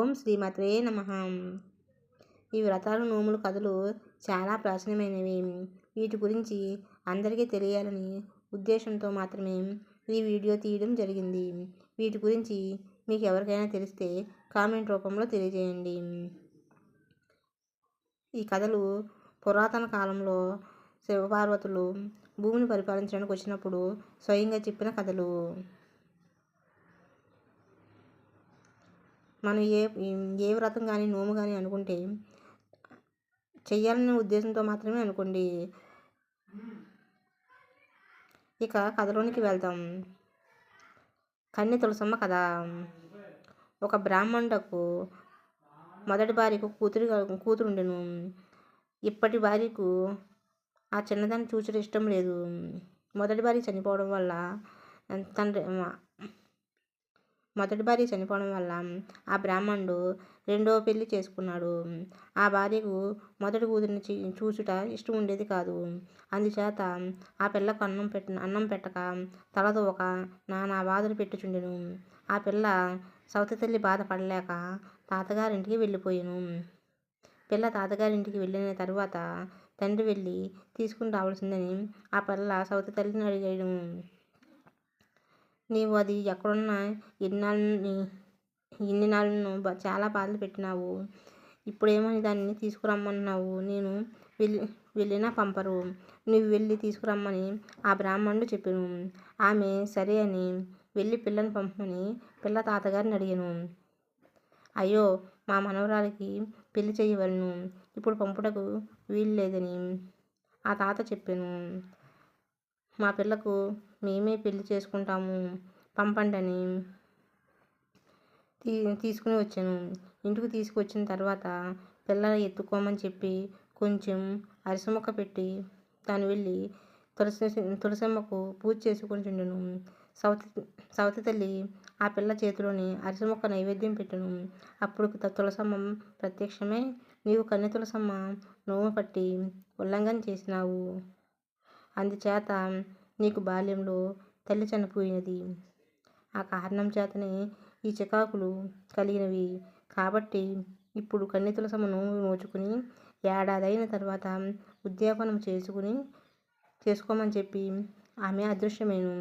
ఓం శ్రీమాత్రే నమ. ఈ వ్రతాలు నోములు కథలు చాలా ప్రాచీనమైనవి. వీటి గురించి అందరికీ తెలియాలని ఉద్దేశంతో మాత్రమే ఈ వీడియో తీయడం జరిగింది. వీటి గురించి మీకు ఎవరికైనా తెలిస్తే కామెంట్ రూపంలో తెలియజేయండి. ఈ కథలు పురాతన కాలంలో శివపార్వతులు భూమిని పరిపాలించడానికి వచ్చినప్పుడు స్వయంగా చెప్పిన కథలు. మనం ఏ ఏ వ్రతం కానీ నోము కానీ అనుకుంటే చెయ్యాలనే ఉద్దేశంతో మాత్రమే అనుకోండి. ఇక కథలోనికి వెళ్దాం. కన్నె తులసమ్మ కథ. ఒక బ్రాహ్మణుడకు మొదటి భార్యకు కూతురు కూతురుండెను. ఇప్పటి భార్యకు ఆ చిన్నదాన్ని చూచడం ఇష్టం లేదు. మొదటి భార్య చనిపోవడం వల్ల తండ్రి మొదటి భార్య చనిపోవడం వల్ల ఆ బ్రాహ్మణుడు రెండవ పెళ్ళి చేసుకున్నాడు. ఆ భార్యకు మొదటి కూతురిని చూచుట ఇష్టం ఉండేది కాదు. అందుచేత ఆ పిల్లకు అన్నం పెట్టిన అన్నం పెట్టక తలదోక నానా బాధలు పెట్టుచుండెను. ఆ పిల్ల సౌత తల్లి బాధపడలేక తాతగారింటికి వెళ్ళిపోయాను. పిల్ల తాతగారింటికి వెళ్ళిన తర్వాత తండ్రి వెళ్ళి తీసుకుని రావాల్సిందని ఆ పిల్ల సౌత తల్లిని అడిగాడు. నీవు అది ఎక్కడున్నా ఎన్నాళ్ళని ఇన్ని నాళ్ళను చాలా బాధలు పెట్టినావు. ఇప్పుడేమని దాన్ని తీసుకురమ్మన్నావు. నేను వెళ్ళి వెళ్ళినా పంపరు. నువ్వు వెళ్ళి తీసుకురమ్మని ఆ బ్రాహ్మణుడు చెప్పాను. ఆమె సరే అని వెళ్ళి పిల్లని పంపమని పిల్ల తాతగారిని అడిగాను. అయ్యో మా మనవరాలికి పెళ్ళి చేయవలను. ఇప్పుడు పంపుటకు వీలు లేదని ఆ తాత చెప్పాను. మా పిల్లకు మేమే పెళ్ళి చేసుకుంటాము పంపండి అని తీ తీసుకుని వచ్చాను. ఇంటికి తీసుకొచ్చిన తర్వాత పిల్లలు ఎత్తుకోమని చెప్పి కొంచెం అరిసెముక్క పెట్టి తాను వెళ్ళి తులసి తులసమ్మకు పూజ చేసుకొని చుండెను సౌతి సౌతి తల్లి ఆ పిల్ల చేతిలోని అరిసెముక్క నైవేద్యం పెట్టను. అప్పుడు తులసమ్మ ప్రత్యక్షమే నీవు కన్నె తులసమ్మ నోము పట్టి ఉల్లంఘన చేసినావు. అందుచేత నీకు బాల్యంలో తల్లి చనిపోయినది ఆ కారణం చేతనే ఈ చికాకులు కలిగినవి. కాబట్టి ఇప్పుడు కన్యతులసమ నోము నోచుకుని ఏడాదైన తర్వాత ఉద్యాపనం చేసుకుని చేసుకోమని చెప్పి ఆమె అదృశ్యమేను.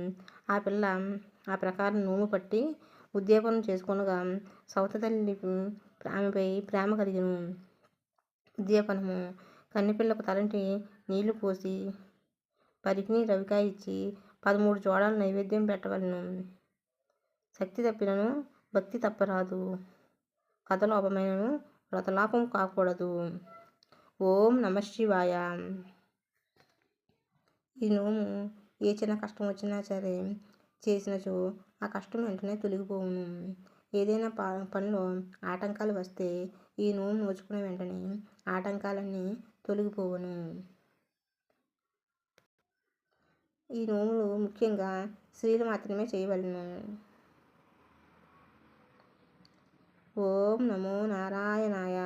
ఆ పిల్ల ఆ ప్రకారం నోము పట్టి ఉద్యాపనం చేసుకొనగా సౌత తల్లి ఆమెపై ప్రేమ కలిగిను. ఉద్యాపనము కన్నెపిల్లకు తలంటి నీళ్ళు పోసి పరికిని రవికాయ ఇచ్చి పదమూడు జోడాలు నైవేద్యం పెట్టవలను. శక్తి తప్పినను భక్తి తప్పరాదు. కథలోపమైనను వ్రతలాపం కాకూడదు. ఓం నమ శివాయ. ఈ నోము ఏ చిన్న కష్టం వచ్చినా సరే చేసినచో ఆ కష్టం వెంటనే తొలగిపోవును. ఏదైనా ప పనిలో ఆటంకాలు వస్తే ఈ నోము నోచుకునే వెంటనే ఆటంకాలన్నీ తొలగిపోవును. ఈ నోములు ముఖ్యంగా స్త్రీలు మాత్రమే చేయవలను ఓం నమో నారాయణాయ.